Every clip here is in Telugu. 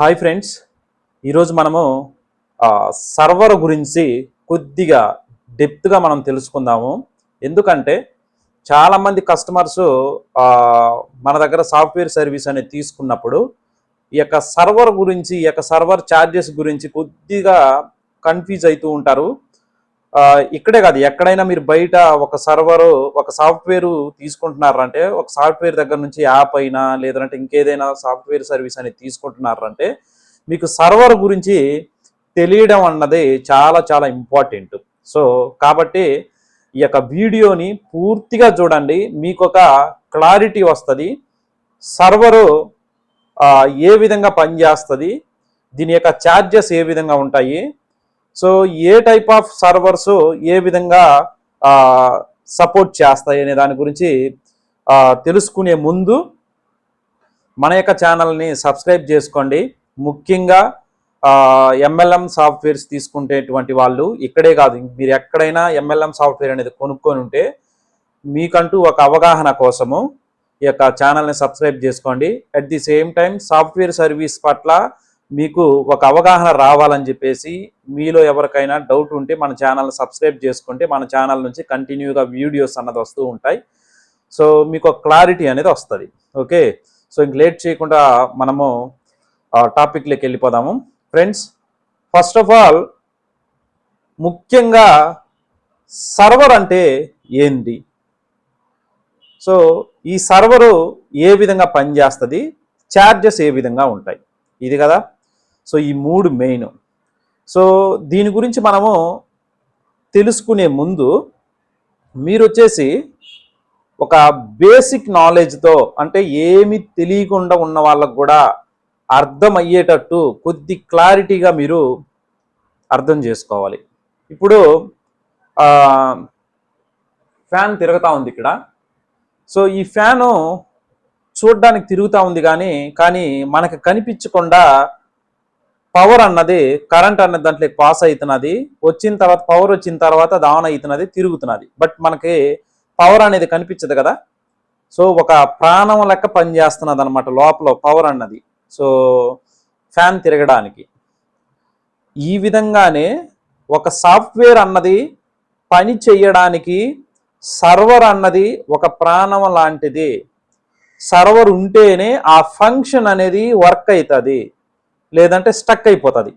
Hi friends. ఈరోజు మనము సర్వర్ గురించి కొద్దిగా డెప్త్గా మనం తెలుసుకుందాము. ఎందుకంటే చాలామంది కస్టమర్స్ మన దగ్గర సాఫ్ట్వేర్ సర్వీస్ అనేది తీసుకున్నప్పుడు ఈ యొక్క సర్వర్ గురించి ఈ యొక్క సర్వర్ ఛార్జెస్ గురించి కొద్దిగా కన్ఫ్యూజ్ అవుతూ ఉంటారు. ఇక్కడే కాదు ఎక్కడైనా మీరు బయట ఒక సర్వరు ఒక సాఫ్ట్వేర్ తీసుకుంటున్నారంటే ఒక సాఫ్ట్వేర్ దగ్గర నుంచి యాప్ అయినా లేదంటే ఇంకేదైనా సాఫ్ట్వేర్ సర్వీస్ అనేది తీసుకుంటున్నారంటే మీకు సర్వర్ గురించి తెలియడం అన్నది చాలా చాలా ఇంపార్టెంట్. సో కాబట్టి ఈ యొక్క వీడియోని పూర్తిగా చూడండి. మీకు ఒక క్లారిటీ వస్తుంది. సర్వరు ఏ విధంగా పనిచేస్తుంది దీని యొక్క ఛార్జెస్ ఏ విధంగా ఉంటాయి సో ఏ టైప్ ఆఫ్ సర్వర్స్ ఏ విధంగా సపోర్ట్ చేస్తాయి అనే దాని గురించి తెలుసుకునే ముందు మన యొక్క ఛానల్ని సబ్స్క్రైబ్ చేసుకోండి. ముఖ్యంగా ఎంఎల్ఎం సాఫ్ట్వేర్స్ తీసుకునేటువంటి వాళ్ళు ఇక్కడే కాదు మీరు ఎక్కడైనా ఎంఎల్ఎం సాఫ్ట్వేర్ అనేది కొనుక్కొని ఉంటే మీకంటూ ఒక అవగాహన కోసము ఈ యొక్క ఛానల్ని సబ్స్క్రైబ్ చేసుకోండి. At the same time software service పట్ల మీకు ఒక అవగాహన రావాలని చెప్పేసి మీలో ఎవరికైనా డౌట్ ఉంటే మన ఛానల్ని సబ్స్క్రైబ్ చేసుకుంటే మన ఛానల్ నుంచి కంటిన్యూగా వీడియోస్ అన్నది వస్తూ ఉంటాయి. సో మీకు ఒక క్లారిటీ అనేది వస్తుంది. ఓకే సో ఇంక లేట్ చేయకుండా మనము టాపిక్లోకి వెళ్ళిపోదాము. ఫ్రెండ్స్ ఫస్ట్ ఆఫ్ ఆల్ ముఖ్యంగా సర్వర్ అంటే ఏంటి సో ఈ సర్వరు ఏ విధంగా పనిచేస్తుంది? ఛార్జెస్ ఏ విధంగా ఉంటాయి? ఇది కదా సో ఈ మూడు మెయిన్. సో దీని గురించి మనము తెలుసుకునే ముందు మీరు వచ్చేసి ఒక బేసిక్ నాలెడ్జ్తో అంటే ఏమి తెలియకుండా ఉన్న వాళ్ళకు కూడా అర్థమయ్యేటట్టు కొద్ది క్లారిటీగా మీరు అర్థం చేసుకోవాలి. ఇప్పుడు ఫ్యాన్ తిరుగుతూ ఉంది ఇక్కడ. సో ఈ ఫ్యాను చూడడానికి తిరుగుతూ ఉంది కానీ కానీ మనకు కనిపించకుండా పవర్ అన్నది కరెంట్ అన్నది దాంట్లో పాస్ అవుతున్నది. వచ్చిన తర్వాత పవర్ వచ్చిన తర్వాత అది ఆన్ అవుతున్నది తిరుగుతున్నది. బట్ మనకి పవర్ అనేది కనిపించదు కదా. సో ఒక ప్రాణం లెక్క పనిచేస్తున్నది అనమాట లోపల పవర్ అన్నది. సో ఫ్యాన్ తిరగడానికి. ఈ విధంగానే ఒక సాఫ్ట్వేర్ అన్నది పని చేయడానికి సర్వర్ అన్నది ఒక ప్రాణం లాంటిది. సర్వర్ ఉంటేనే ఆ ఫంక్షన్ అనేది వర్క్ అవుతుంది. లేదంటే స్టక్ అయిపోతుంది.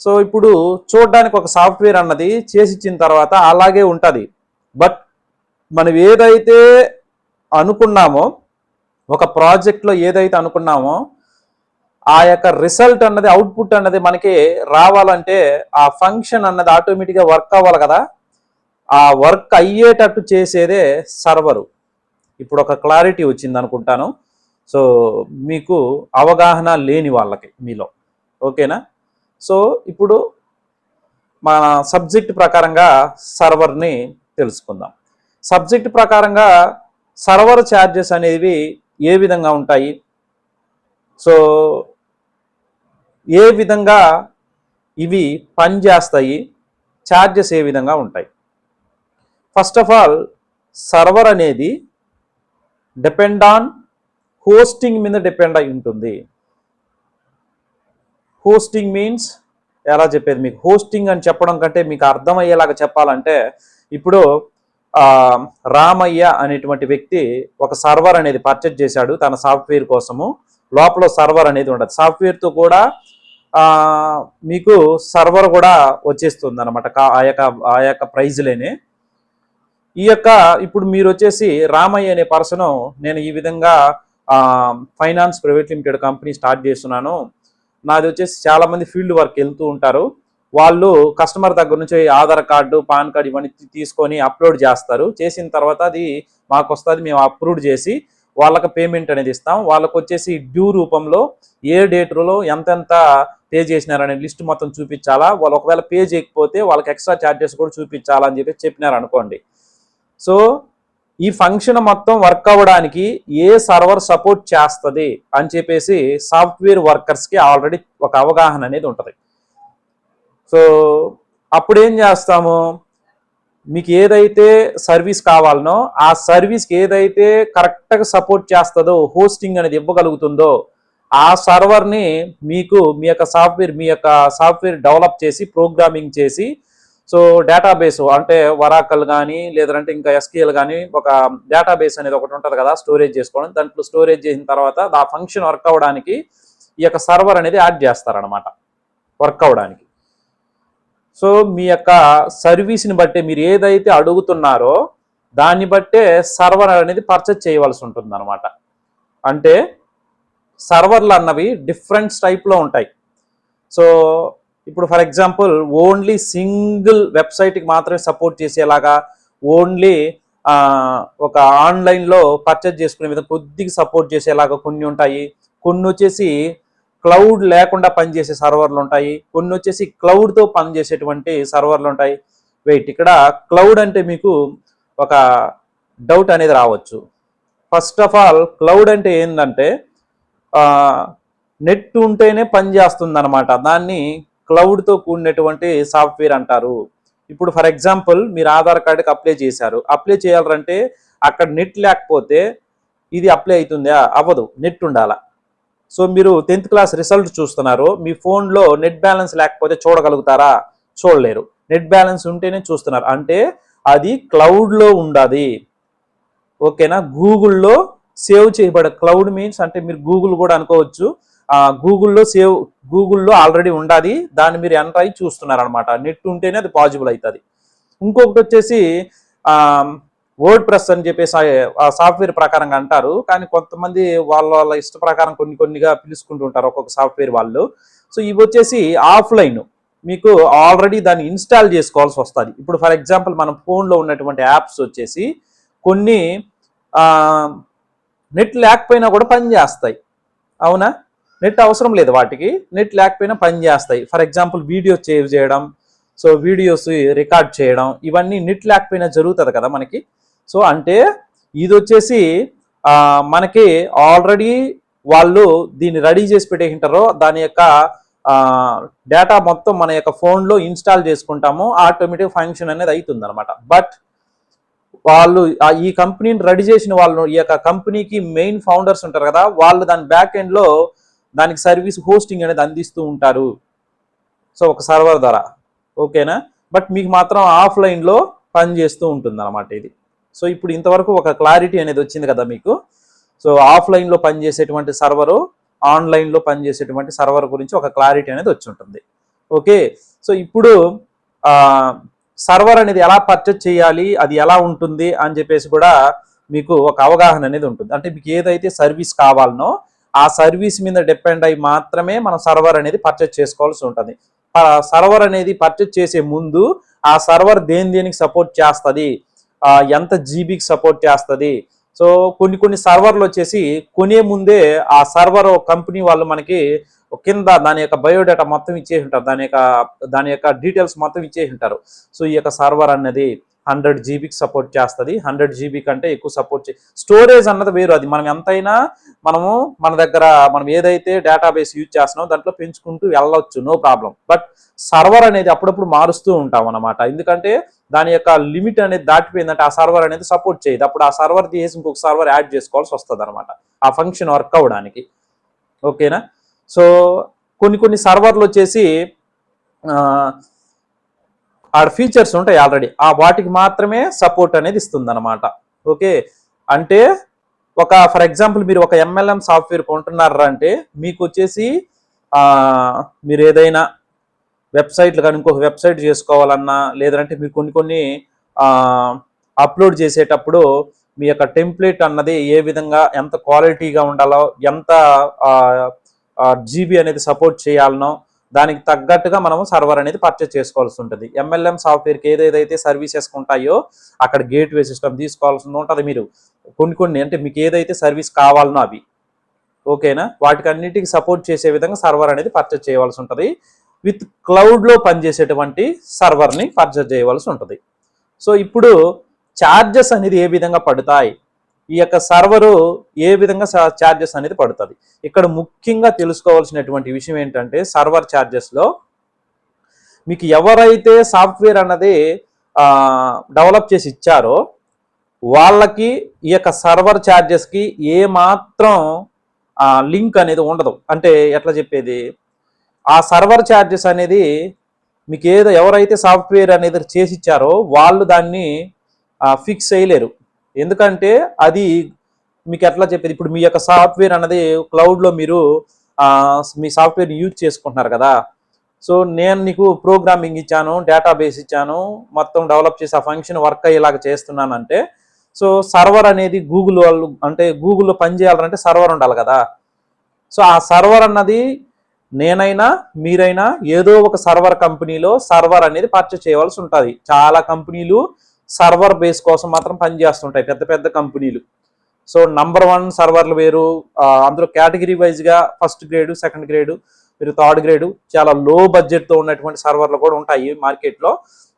సో ఇప్పుడు చూడడానికి ఒక సాఫ్ట్వేర్ అన్నది చేసి ఇచ్చిన తర్వాత అలాగే ఉంటుంది. బట్ మనం ఏదైతే అనుకున్నామో ఒక ప్రాజెక్ట్లో ఏదైతే అనుకున్నామో ఆ యొక్క రిజల్ట్ అన్నది అవుట్పుట్ అన్నది మనకి రావాలంటే ఆ ఫంక్షన్ అన్నది ఆటోమేటిక్గా వర్క్ అవ్వాలి కదా. ఆ వర్క్ అయ్యేటట్టు చేసేదే సర్వరు. ఇప్పుడు ఒక క్లారిటీ వచ్చింది అనుకుంటాను సో మీకు అవగాహన లేని వాళ్ళకి మీలో. ఓకేనా? సో ఇప్పుడు మన సబ్జెక్ట్ ప్రకారంగా సర్వర్ని తెలుసుకుందాం. సబ్జెక్ట్ ప్రకారంగా సర్వర్ ఛార్జెస్ అనేవి ఏ విధంగా ఉంటాయి? సో ఏ విధంగా ఇవి పనిచేస్తాయి? ఛార్జెస్ ఏ విధంగా ఉంటాయి? ఫస్ట్ ఆఫ్ ఆల్ సర్వర్ అనేది డిపెండ్ ఆన్ హోస్టింగ్ మీద డిపెండ్ అయి ఉంటుంది. హోస్టింగ్ మీన్స్ ఎలా చెప్పేది మీకు? హోస్టింగ్ అని చెప్పడం కంటే మీకు అర్థమయ్యేలాగా చెప్పాలంటే ఇప్పుడు రామయ్య అనేటువంటి వ్యక్తి ఒక సర్వర్ అనేది పర్చేజ్ చేశాడు. తన సాఫ్ట్వేర్ కోసము. లోపల సర్వర్ అనేది ఉండదు. సాఫ్ట్వేర్తో కూడా మీకు సర్వర్ కూడా వచ్చేస్తుంది అనమాట ఆ యొక్క ఆ యొక్క ప్రైజ్లేనే ఈ యొక్క ఇప్పుడు మీరు వచ్చేసి రామయ్య అనే పర్సను నేను ఈ విధంగా finance private limited company start చేస్తున్నాను. నాది వచ్చేసి చాలామంది ఫీల్డ్ వర్క్ వెళ్తూ ఉంటారు. వాళ్ళు కస్టమర్ దగ్గర నుంచి ఆధార్ కార్డు పాన్ కార్డు ఇవన్నీ తీసుకొని అప్లోడ్ చేస్తారు. చేసిన తర్వాత అది మాకు వస్తుంది మేము అప్రూవ్ చేసి వాళ్ళకి పేమెంట్ అనేది ఇస్తాం. వాళ్ళకు వచ్చేసి డ్యూ రూపంలో ఏ డేట్లో ఎంతెంత పే చేసినారనే లిస్ట్ మొత్తం చూపించాలా. వాళ్ళు ఒకవేళ పే చేయకపోతే వాళ్ళకి ఎక్స్ట్రా ఛార్జెస్ కూడా చూపించాలా అని చెప్పి చెప్పినారు అనుకోండి సో ఈ ఫంక్షన్ మొత్తం వర్క్ అవ్వడానికి ఏ సర్వర్ సపోర్ట్ చేస్తుంది అని చెప్పేసి సాఫ్ట్వేర్ వర్కర్స్కి ఆల్రెడీ ఒక అవగాహన అనేది ఉంటుంది. సో అప్పుడు ఏం చేస్తాము? మీకు ఏదైతే సర్వీస్ కావాలనో ఆ సర్వీస్కి ఏదైతే కరెక్ట్గా సపోర్ట్ చేస్తుందో హోస్టింగ్ అనేది ఇవ్వగలుగుతుందో ఆ సర్వర్ని మీకు మీ యొక్క సాఫ్ట్వేర్ మీ యొక్క సాఫ్ట్వేర్ డెవలప్ చేసి ప్రోగ్రామింగ్ చేసి సో డేటాబేస్ అంటే వరాకల్ కానీ లేదంటే ఇంకా ఎస్కేఎల్ కానీ ఒక డేటాబేస్ అనేది ఒకటి ఉంటుంది కదా స్టోరేజ్ చేసుకోవడం. దాంట్లో స్టోరేజ్ చేసిన తర్వాత ఆ ఫంక్షన్ వర్క్ అవ్వడానికి ఈ యొక్క సర్వర్ అనేది యాడ్ చేస్తారనమాట వర్క్ అవ్వడానికి. సో మీ యొక్క సర్వీస్ని బట్టి మీరు ఏదైతే అడుగుతున్నారో దాన్ని బట్టే సర్వర్ అనేది పర్చేజ్ చేయవలసి ఉంటుంది అనమాట అంటే సర్వర్లు అన్నవి డిఫరెంట్ టైప్లో ఉంటాయి. సో ఇప్పుడు ఫర్ ఎగ్జాంపుల్ ఓన్లీ సింగిల్ వెబ్సైట్కి మాత్రమే సపోర్ట్ చేసేలాగా ఓన్లీ ఒక ఆన్లైన్లో పర్చేజ్ చేసుకునే విధంగా కొద్దిగా సపోర్ట్ చేసేలాగా కొన్ని ఉంటాయి. కొన్ని వచ్చేసి క్లౌడ్ లేకుండా పనిచేసే సర్వర్లు ఉంటాయి. కొన్ని వచ్చేసి క్లౌడ్తో పనిచేసేటువంటి సర్వర్లు ఉంటాయి. వెయిట్ ఇక్కడ క్లౌడ్ అంటే మీకు ఒక డౌట్ అనేది రావచ్చు. ఫస్ట్ ఆఫ్ ఆల్ క్లౌడ్ అంటే ఏంటంటే నెట్ ఉంటేనే పనిచేస్తుంది అనమాట దాన్ని క్లౌడ్తో కూడినటువంటి సాఫ్ట్వేర్ అంటారు. ఇప్పుడు ఫర్ ఎగ్జాంపుల్ మీరు ఆధార్ కార్డుకి అప్లై చేశారు. అప్లై చేయాలంటే అక్కడ నెట్ లేకపోతే ఇది అప్లై అవుతుందా? అవ్వదు. నెట్ ఉండాల? సో మీరు టెన్త్ క్లాస్ రిజల్ట్ చూస్తున్నారు. మీ ఫోన్లో నెట్ బ్యాలెన్స్ లేకపోతే చూడగలుగుతారా? చూడలేరు. నెట్ బ్యాలెన్స్ ఉంటేనే చూస్తున్నారు. అంటే అది క్లౌడ్లో ఉండాలి ఓకేనా? గూగుల్లో సేవ్ చేయబడే క్లౌడ్ మీన్స్ అంటే మీరు గూగుల్ కూడా అనుకోవచ్చు. గూగుల్లో సేవ్ గూగుల్లో ఆల్రెడీ ఉండాలి దాన్ని మీరు ఎంటర్ అయ్యి చూస్తున్నారనమాట నెట్ ఉంటేనే అది పాజిబుల్ అవుతుంది ఇంకొకటి వచ్చేసి వర్డ్ ప్రెస్ అని చెప్పేసి ఆ సాఫ్ట్వేర్ ప్రకారంగా అంటారు. కానీ కొంతమంది వాళ్ళ వాళ్ళ ఇష్ట ప్రకారం కొన్ని కొన్నిగా పిలుచుకుంటూ ఉంటారు ఒక్కొక్క సాఫ్ట్వేర్ వాళ్ళు. సో ఇవి వచ్చేసి ఆఫ్లైన్ మీకు ఆల్రెడీ దాన్ని ఇన్స్టాల్ చేసుకోవాల్సి వస్తుంది. ఇప్పుడు ఫర్ ఎగ్జాంపుల్ మన ఫోన్లో ఉన్నటువంటి యాప్స్ వచ్చేసి కొన్ని నెట్ లేకపోయినా కూడా పనిచేస్తాయి అవునా? నెట్ అవసరం లేదు వాటికి. నెట్ లేకపోయినా పని చేస్తాయి. ఫర్ ఎగ్జాంపుల్ వీడియోస్ సేవ్ చేయడం సో వీడియోస్ రికార్డ్ చేయడం ఇవన్నీ నెట్ లేకపోయినా జరుగుతుంది కదా మనకి. సో అంటే ఇది వచ్చేసి మనకి ఆల్రెడీ వాళ్ళు దీన్ని రెడీ చేసి పెట్టేసింటారో దాని యొక్క డేటా మొత్తం మన యొక్క ఫోన్లో ఇన్స్టాల్ చేసుకుంటాము ఆటోమేటిక్ ఫంక్షన్ అనేది అవుతుంది అనమాట బట్ వాళ్ళు ఈ కంపెనీని రెడీ చేసిన వాళ్ళు ఈ యొక్క కంపెనీకి మెయిన్ ఫౌండర్స్ ఉంటారు కదా వాళ్ళు దాని బ్యాక్ ఎండ్లో దానికి సర్వీస్ హోస్టింగ్ అనేది అందిస్తూ ఉంటారు. సో ఒక సర్వర్ ధర ఓకేనా? బట్ మీకు మాత్రం ఆఫ్లైన్లో పనిచేస్తూ ఉంటుంది అనమాట ఇది. సో ఇప్పుడు ఇంతవరకు ఒక క్లారిటీ అనేది వచ్చింది కదా మీకు? సో ఆఫ్లైన్లో పనిచేసేటువంటి సర్వరు ఆన్లైన్లో పనిచేసేటువంటి సర్వర్ గురించి ఒక క్లారిటీ అనేది వచ్చి ఉంటుంది. ఓకే? సో ఇప్పుడు సర్వర్ అనేది ఎలా పర్చేజ్ చేయాలి అది ఎలా ఉంటుంది అని చెప్పేసి కూడా మీకు ఒక అవగాహన అనేది ఉంటుంది. అంటే మీకు ఏదైతే సర్వీస్ కావాలనో ఆ సర్వీస్ మీద డిపెండ్ అయి మాత్రమే మనం సర్వర్ అనేది పర్చేజ్ చేసుకోవాల్సి ఉంటుంది. సర్వర్ అనేది పర్చేజ్ చేసే ముందు ఆ సర్వర్ దేని దేనికి సపోర్ట్ చేస్తుంది? ఎంత జీబీకి సపోర్ట్ చేస్తుంది? సో కొన్ని కొన్ని సర్వర్లు వచ్చేసి కొనే ముందే ఆ సర్వర్ కంపెనీ వాళ్ళు మనకి కింద దాని యొక్క బయోడేటా మొత్తం ఇచ్చేసి ఉంటారు. దాని యొక్క దాని యొక్క డీటెయిల్స్ మొత్తం ఇచ్చేసి ఉంటారు. సో ఈ యొక్క సర్వర్ అనేది హండ్రెడ్ జీబీకి సపోర్ట్ చేస్తుంది. హండ్రెడ్ జీబీ కంటే ఎక్కువ సపోర్ట్ చే స్టోరేజ్ అన్నది వేరు. అది మనం ఎంతైనా మనము మన దగ్గర మనం ఏదైతే డేటాబేస్ యూజ్ చేస్తున్నామో దాంట్లో పెంచుకుంటూ వెళ్ళవచ్చు నో ప్రాబ్లం. బట్ సర్వర్ అనేది అప్పుడప్పుడు మారుస్తూ ఉంటాం అనమాట ఎందుకంటే దాని యొక్క లిమిట్ అనేది దాటిపోయిందంటే ఆ సర్వర్ అనేది సపోర్ట్ చేయదు. అప్పుడు ఆ సర్వర్ తీసి ఇంకొక సర్వర్ యాడ్ చేసుకోవాల్సి వస్తుంది అనమాట ఆ ఫంక్షన్ వర్క్ అవ్వడానికి. ఓకేనా? సో కొన్ని కొన్ని సర్వర్లు వచ్చేసి ఆడ ఫీచర్స్ ఉంటాయి ఆల్రెడీ ఆ వాటికి మాత్రమే సపోర్ట్ అనేది ఇస్తుంది అనమాట ఓకే అంటే ఒక ఫర్ ఎగ్జాంపుల్ మీరు ఒక ఎంఎల్ఎం సాఫ్ట్వేర్ కొంటున్నారా అంటే మీకు వచ్చేసి మీరు ఏదైనా వెబ్సైట్లు కానీ ఇంకొక వెబ్సైట్ చేసుకోవాలన్నా లేదంటే మీరు కొన్ని కొన్ని అప్లోడ్ చేసేటప్పుడు మీ యొక్క టెంప్లెట్ అన్నది ఏ విధంగా ఎంత క్వాలిటీగా ఉండాలో ఎంత జీబీ అనేది సపోర్ట్ చేయాలనో దానికి తగ్గట్టుగా మనము సర్వర్ అనేది పర్చేస్ చేసుకోవాల్సి ఉంటుంది. ఎంఎల్ఎం సాఫ్ట్వేర్కి ఏదేదైతే సర్వీసెస్ ఉంటాయో అక్కడ గేట్ సిస్టమ్ తీసుకోవాల్సి ఉంటుంది. మీరు కొన్ని కొన్ని అంటే మీకు ఏదైతే సర్వీస్ కావాలనో అవి. ఓకేనా వాటికన్నిటికి సపోర్ట్ చేసే విధంగా సర్వర్ అనేది పర్చేస్ చేయవలసి ఉంటుంది. విత్ క్లౌడ్లో పనిచేసేటువంటి సర్వర్ని పర్చేస్ చేయవలసి ఉంటుంది. సో ఇప్పుడు ఛార్జెస్ అనేది ఏ విధంగా పడతాయి? ఈ యొక్క సర్వరు ఏ విధంగా ఛార్జెస్ అనేది పడుతుంది? ఇక్కడ ముఖ్యంగా తెలుసుకోవాల్సినటువంటి విషయం ఏంటంటే సర్వర్ ఛార్జెస్లో మీకు ఎవరైతే సాఫ్ట్వేర్ అన్నది డెవలప్ చేసి ఇచ్చారో వాళ్ళకి ఈ యొక్క సర్వర్ ఛార్జెస్కి ఏ మాత్రం లింక్ అనేది ఉండదు. అంటే ఎట్లా చెప్పేది? ఆ సర్వర్ ఛార్జెస్ అనేది మీకు ఏదో ఎవరైతే సాఫ్ట్వేర్ అనేది చేసి ఇచ్చారో వాళ్ళు దాన్ని ఫిక్స్ చేయలేరు. ఎందుకంటే అది మీకు ఎట్లా చెప్పేది? ఇప్పుడు మీ యొక్క సాఫ్ట్వేర్ అన్నది క్లౌడ్లో మీరు మీ సాఫ్ట్వేర్ యూజ్ చేసుకుంటున్నారు కదా. సో నేను నీకు ప్రోగ్రామింగ్ ఇచ్చాను డేటాబేస్ ఇచ్చాను మొత్తం డెవలప్ చేసి ఆ ఫంక్షన్ వర్క్ అయ్యేలాగా చేస్తున్నానంటే సో సర్వర్ అనేది గూగుల్ వాళ్ళు అంటే గూగుల్లో పనిచేయాలంటే సర్వర్ ఉండాలి కదా. సో ఆ సర్వర్ అన్నది నేనైనా మీరైనా ఏదో ఒక సర్వర్ కంపెనీలో సర్వర్ అనేది పర్చేస్ చేయవలసి ఉంటుంది. చాలా కంపెనీలు సర్వర్ బేస్ కోసం మాత్రం పనిచేస్తుంటాయి పెద్ద పెద్ద కంపెనీలు. సో నంబర్ వన్ సర్వర్లు వేరు అందులో కేటగిరీ వైజ్గా ఫస్ట్ గ్రేడు సెకండ్ గ్రేడు మీరు థర్డ్ గ్రేడు చాలా లో బడ్జెట్తో ఉన్నటువంటి సర్వర్లు కూడా ఉంటాయి మార్కెట్లో.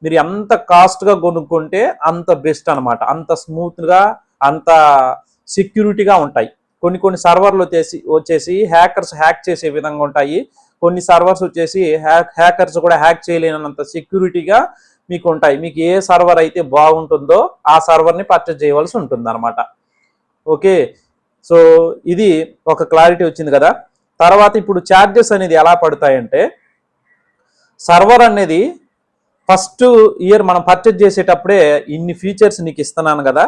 మీరు ఎంత కాస్ట్గా కొనుక్కుంటే అంత బెస్ట్ అన్నమాట. అంత స్మూత్గా అంత సెక్యూరిటీగా ఉంటాయి. కొన్ని కొన్ని సర్వర్లు వచ్చేసి వచ్చేసి హ్యాకర్స్ హ్యాక్ చేసే విధంగా ఉంటాయి. కొన్ని సర్వర్స్ వచ్చేసి హ్యాక్ హ్యాకర్స్ కూడా హ్యాక్ చేయలేనంత సెక్యూరిటీగా మీకు ఉంటాయి మీకు ఏ సర్వర్ అయితే బాగుంటుందో ఆ సర్వర్ని పర్చేజ్ చేయవలసి ఉంటుంది అనమాట ఓకే సో ఇది ఒక క్లారిటీ వచ్చింది కదా? తర్వాత ఇప్పుడు ఛార్జెస్ అనేది ఎలా పడతాయంటే సర్వర్ అనేది ఫస్ట్ ఇయర్ మనం పర్చేజ్ చేసేటప్పుడే ఇన్ని ఫీచర్స్ నీకు ఇస్తున్నాను కదా?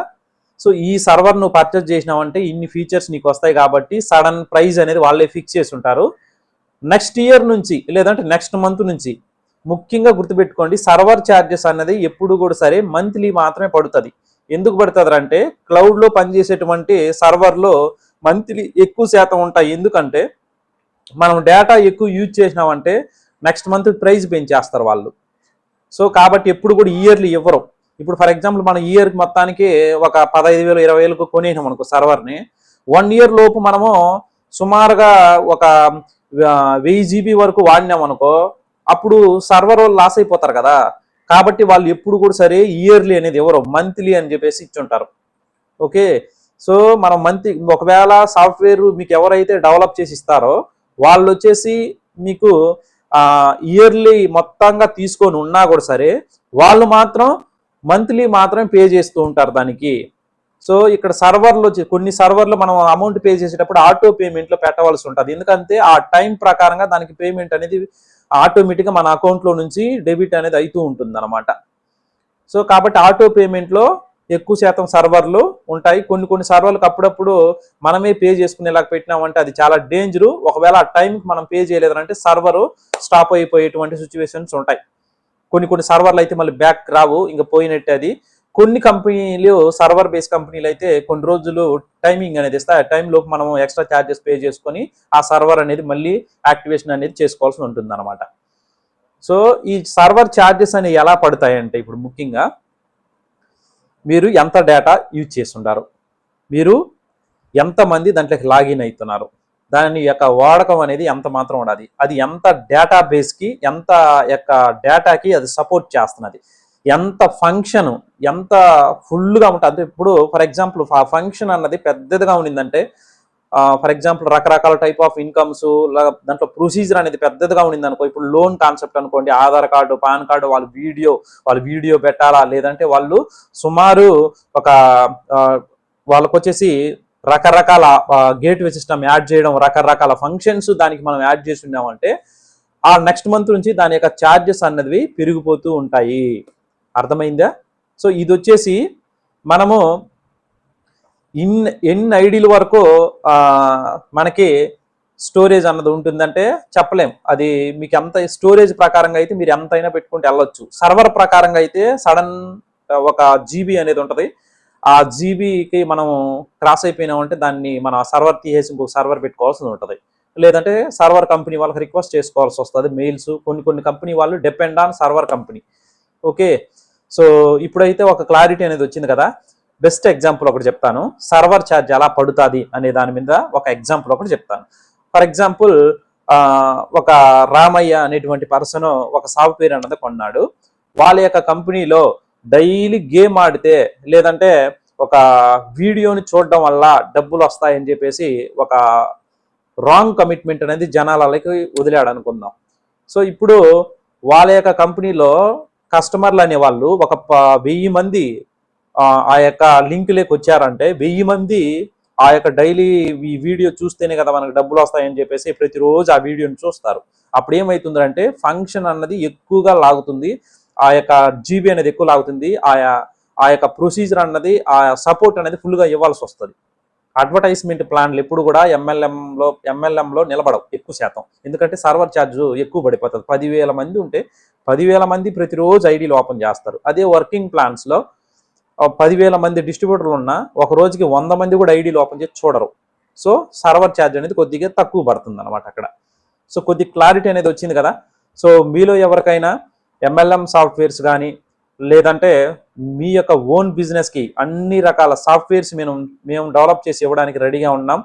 సో ఈ సర్వర్ నువ్వు పర్చేజ్ చేసినావంటే ఇన్ని ఫీచర్స్ నీకు వస్తాయి కాబట్టి సడన్ ప్రైస్ అనేది వాళ్ళే ఫిక్స్ చేసి ఉంటారు. నెక్స్ట్ ఇయర్ నుంచి లేదంటే నెక్స్ట్ మంత్ నుంచి ముఖ్యంగా గుర్తుపెట్టుకోండి సర్వర్ ఛార్జెస్ అన్నది ఎప్పుడు కూడా సరే మంత్లీ మాత్రమే పడుతుంది. ఎందుకు పడుతుంది అంటే క్లౌడ్లో పనిచేసేటువంటి సర్వర్లో మంత్లీ ఎక్కువ శాతం ఉంటాయి. ఎందుకంటే మనం డేటా ఎక్కువ యూజ్ చేసినామంటే నెక్స్ట్ మంత్ ప్రైస్ పెంచేస్తారు వాళ్ళు. సో కాబట్టి ఎప్పుడు కూడా ఇయర్లీ ఇవ్వరు. ఇప్పుడు ఫర్ ఎగ్జాంపుల్ మన ఇయర్ మొత్తానికి ఒక పదహైదు వేలు ఇరవై వేలకు కొనేసినాం అనుకో సర్వర్ని వన్ ఇయర్ లోపు మనము సుమారుగా ఒక వెయ్యి జీబీ వరకు వాడినాం అనుకో అప్పుడు సర్వర్ వాళ్ళు లాస్ అయిపోతారు కదా. కాబట్టి వాళ్ళు ఎప్పుడు కూడా సరే ఇయర్లీ అనేది ఎవరు మంత్లీ అని చెప్పేసి ఇచ్చుంటారు. ఓకే? సో మనం మంత్లీ ఒకవేళ సాఫ్ట్వేర్ మీకు ఎవరైతే డెవలప్ చేసి ఇస్తారో వాళ్ళు వచ్చేసి మీకు ఇయర్లీ మొత్తంగా తీసుకొని ఉన్నా కూడా సరే వాళ్ళు మాత్రం మంత్లీ మాత్రం పే చేస్తూ ఉంటారు దానికి. సో ఇక్కడ సర్వర్లు కొన్ని సర్వర్లు మనం అమౌంట్ పే చేసేటప్పుడు ఆటో పేమెంట్లో పెట్టవలసి ఉంటుంది. ఎందుకంటే ఆ టైం ప్రకారంగా దానికి పేమెంట్ అనేది ఆటోమేటిక్గా మన అకౌంట్లో నుంచి డెబిట్ అనేది అవుతూ ఉంటుంది అనమాట సో కాబట్టి ఆటో పేమెంట్లో ఎక్కువ శాతం సర్వర్లు ఉంటాయి. కొన్ని కొన్ని సర్వర్లకు అప్పుడప్పుడు మనమే పే చేసుకునేలా పెట్టినామంటే అది చాలా డేంజరు ఒకవేళ ఆ టైంకి మనం పే చేయలేదంటే సర్వరు స్టాప్ అయిపోయేటువంటి సిచ్యువేషన్స్ ఉంటాయి. కొన్ని కొన్ని సర్వర్లు అయితే మళ్ళీ బ్యాక్ రావు. ఇంకా పోయినట్టే అది. కొన్ని కంపెనీలు సర్వర్ బేస్ కంపెనీలు అయితే కొన్ని రోజులు టైమింగ్ అనేది ఇస్తే ఆ టైంలోపు మనం ఎక్స్ట్రా ఛార్జెస్ పే చేసుకొని ఆ సర్వర్ అనేది మళ్ళీ యాక్టివేషన్ అనేది చేసుకోవాల్సి ఉంటుంది అనమాట సో ఈ సర్వర్ ఛార్జెస్ అనేవి ఎలా పడతాయంటే ఇప్పుడు ముఖ్యంగా మీరు ఎంత డేటా యూజ్ చేస్తుంటారు? మీరు ఎంతమంది దాంట్లోకి లాగిన్ అవుతున్నారు? దాని యొక్క వాడకం అనేది ఎంత మాత్రం ఉండదు అది ఎంత డేటా బేస్కి ఎంత యొక్క డేటాకి అది సపోర్ట్ చేస్తున్నది? ఎంత ఫంక్షన్ ఎంత ఫుల్గా ఉంటుంది అంటే ఇప్పుడు ఫర్ ఎగ్జాంపుల్ ఆ ఫంక్షన్ అన్నది పెద్దదిగా ఉండిందంటే ఫర్ ఎగ్జాంపుల్ రకరకాల టైప్ ఆఫ్ ఇన్కమ్స్ దాంట్లో ప్రొసీజర్ అనేది పెద్దదిగా ఉండింది అనుకో ఇప్పుడు లోన్ కాన్సెప్ట్ అనుకోండి ఆధార్ కార్డు పాన్ కార్డు వాళ్ళ వీడియో వాళ్ళు వీడియో పెట్టాలా లేదంటే వాళ్ళు సుమారు ఒక వాళ్ళకు వచ్చేసి రకరకాల గేట్వే సిస్టమ్ యాడ్ చేయడం రకరకాల ఫంక్షన్స్ దానికి మనం యాడ్ చేసి ఉన్నామంటే ఆ నెక్స్ట్ మంత్ నుంచి దాని యొక్క ఛార్జెస్ అన్నది పెరిగిపోతూ ఉంటాయి. అర్థమైందా? సో ఇది వచ్చేసి మనము ఇన్ ఎన్ని ఐడీల వరకు మనకి స్టోరేజ్ అన్నది ఉంటుందంటే చెప్పలేం. అది మీకు ఎంత స్టోరేజ్ ప్రకారంగా అయితే మీరు ఎంతైనా పెట్టుకుంటే వెళ్ళొచ్చు. సర్వర్ ప్రకారంగా అయితే సడన్ ఒక జీబీ అనేది ఉంటుంది. ఆ జీబీకి మనం క్రాస్ అయిపోయినామంటే దాన్ని మన సర్వర్ తీసేసి ఇంకో సర్వర్ పెట్టుకోవాల్సి ఉంటుంది. లేదంటే సర్వర్ కంపెనీ వాళ్ళకి రిక్వెస్ట్ చేసుకోవాల్సి వస్తుంది. మెయిల్స్ కొన్ని కొన్ని కంపెనీ వాళ్ళు depend on server company. Okay? So ఇప్పుడైతే ఒక క్లారిటీ అనేది వచ్చింది కదా. బెస్ట్ ఎగ్జాంపుల్ ఒకటి చెప్తాను. సర్వర్ ఛార్జ్ ఎలా పడుతుంది అనే దాని మీద ఒక ఎగ్జాంపుల్ ఒకటి చెప్తాను. ఫర్ ఎగ్జాంపుల్ ఒక రామయ్య అనేటువంటి పర్సన్ ఒక సాఫ్ట్వేర్ అన్నది కొన్నాడు. వాళ్ళ యొక్క కంపెనీలో డైలీ గేమ్ ఆడితే లేదంటే ఒక వీడియోని చూడడం వల్ల డబ్బులు వస్తాయని చెప్పేసి ఒక రాంగ్ కమిట్మెంట్ అనేది జనాలకి వదిలాడు అనుకుందాం. సో ఇప్పుడు వాళ్ళ యొక్క కంపెనీలో కస్టమర్లు అనే వాళ్ళు ఒక ప- వెయ్యి మంది ఆ, ఆ యొక్క లింక్లోకి వచ్చారంటే వెయ్యి మంది ఆ యొక్క డైలీ ఈ వీడియో చూస్తేనే కదా మనకు డబ్బులు వస్తాయని చెప్పేసి ప్రతిరోజు ఆ వీడియోని చూస్తారు. అప్పుడు ఏమవుతుందంటే ఫంక్షన్ అన్నది ఎక్కువగా లాగుతుంది. ఆ యొక్క జీబీ అనేది ఎక్కువ లాగుతుంది. ఆయా ఆ యొక్క ప్రొసీజర్ అన్నది ఆ సపోర్ట్ అనేది ఫుల్గా ఇవ్వాల్సి వస్తుంది. అడ్వర్టైజ్మెంట్ ప్లాన్లు ఎప్పుడు కూడా ఎంఎల్ఎంలో ఎంఎల్ఎంలో నిలబడవు ఎక్కువ శాతం. ఎందుకంటే సర్వర్ ఛార్జ్ ఎక్కువ పడిపోతుంది. పదివేల మంది ఉంటే పదివేల మంది ప్రతిరోజు ఐడీలు ఓపెన్ చేస్తారు. అదే వర్కింగ్ ప్లాన్స్లో పదివేల మంది డిస్ట్రిబ్యూటర్లు ఉన్నా ఒక రోజుకి వంద మంది కూడా ఐడీలు ఓపెన్ చేసి చూడరు. సో సర్వర్ ఛార్జ్ అనేది కొద్దిగా తక్కువ పడుతుంది అనమాట అక్కడ. సో కొద్ది క్లారిటీ అనేది వచ్చింది కదా. సో మీలో ఎవరికైనా ఎంఎల్ఎం సాఫ్ట్వేర్స్ కానీ లేదంటే మీ యొక్క ఓన్ బిజినెస్కి అన్ని రకాల సాఫ్ట్వేర్స్ మేము మేము డెవలప్ చేసి ఇవ్వడానికి రెడీగా ఉన్నాం.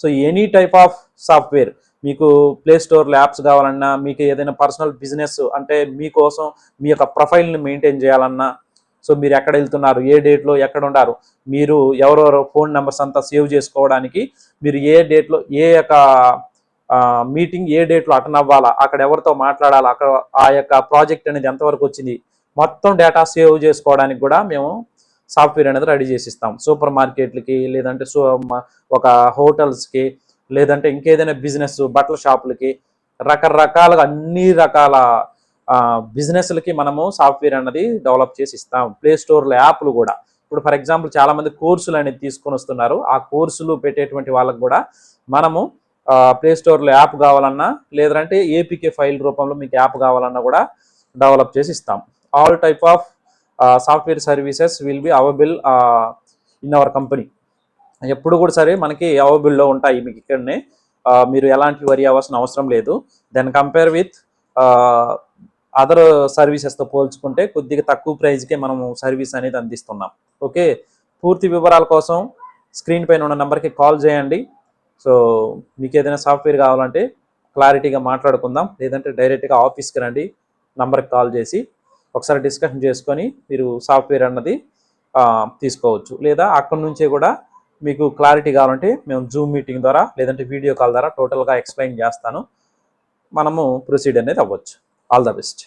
So any type of software మీకు ప్లే స్టోర్ యాప్స్ కావాలన్నా మీకు ఏదైనా పర్సనల్ బిజినెస్ అంటే మీకోసం మీ యొక్క ప్రొఫైల్ని మెయింటైన్ చేయాలన్నా సో మీరు ఎక్కడ వెళ్తున్నారు ఏ డేట్లో ఎక్కడ ఉన్నారు మీరు ఎవరెవరో ఫోన్ నెంబర్స్ అంతా సేవ్ చేసుకోవడానికి మీరు ఏ డేట్లో ఏ యొక్క మీటింగ్ ఏ డేట్లో అటెండ్ అవ్వాలా అక్కడ ఎవరితో మాట్లాడాలా అక్కడ ఆ యొక్క ప్రాజెక్ట్ అనేది ఎంతవరకు వచ్చింది మొత్తం డేటా సేవ్ చేసుకోవడానికి కూడా మేము సాఫ్ట్వేర్ అనేది రెడీ చేసి ఇస్తాం సూపర్ మార్కెట్లకి లేదంటే సో ఒక హోటల్స్కి లేదంటే ఇంకేదైనా బిజినెస్ బట్టల షాపులకి రకరకాలుగా అన్ని రకాల బిజినెస్లకి మనము సాఫ్ట్వేర్ అనేది డెవలప్ చేసి ఇస్తాం. ప్లే స్టోర్లో యాప్లు కూడా. ఇప్పుడు ఫర్ ఎగ్జాంపుల్ చాలామంది కోర్సులు అనేది తీసుకొని వస్తున్నారు. ఆ కోర్సులు పెట్టేటువంటి వాళ్ళకు కూడా మనము ప్లే స్టోర్లో యాప్ కావాలన్నా లేదంటే ఏపీకే ఫైల్ రూపంలో మీకు యాప్ కావాలన్నా కూడా డెవలప్ చేసి ఇస్తాం. All type of software services will be available in our company ఎప్పుడు కూడా సరే మనకి అవైలబుల్లో ఉంటాయి మీకు ఇక్కడనే. Uh, మీరు ఎలాంటి వరి అవ్వాల్సిన అవసరం లేదు. దెన్ కంపేర్ విత్ అదర్ సర్వీసెస్తో పోల్చుకుంటే కొద్దిగా తక్కువ ప్రైజ్కే మనము సర్వీస్ అనేది అందిస్తున్నాం. ఓకే పూర్తి వివరాల కోసం స్క్రీన్ పైన ఉన్న నెంబర్కి కాల్ చేయండి. సో మీకు ఏదైనా సాఫ్ట్వేర్ కావాలంటే క్లారిటీగా మాట్లాడుకుందాం. లేదంటే డైరెక్ట్గా ఆఫీస్కి రండి. నంబర్కి కాల్ చేసి ఒకసారి డిస్కషన్ చేసుకొని మీరు సాఫ్ట్వేర్ అన్నది తీసుకోవచ్చు. లేదా అక్కడి నుంచే కూడా మీకు క్లారిటీ కావాలంటే మేము జూమ్ మీటింగ్ ద్వారా లేదంటే వీడియో కాల్ ద్వారా టోటల్గా ఎక్స్ప్లెయిన్ చేస్తాను. మనము ప్రొసీడ్ అనేది అవ్వచ్చు. All the best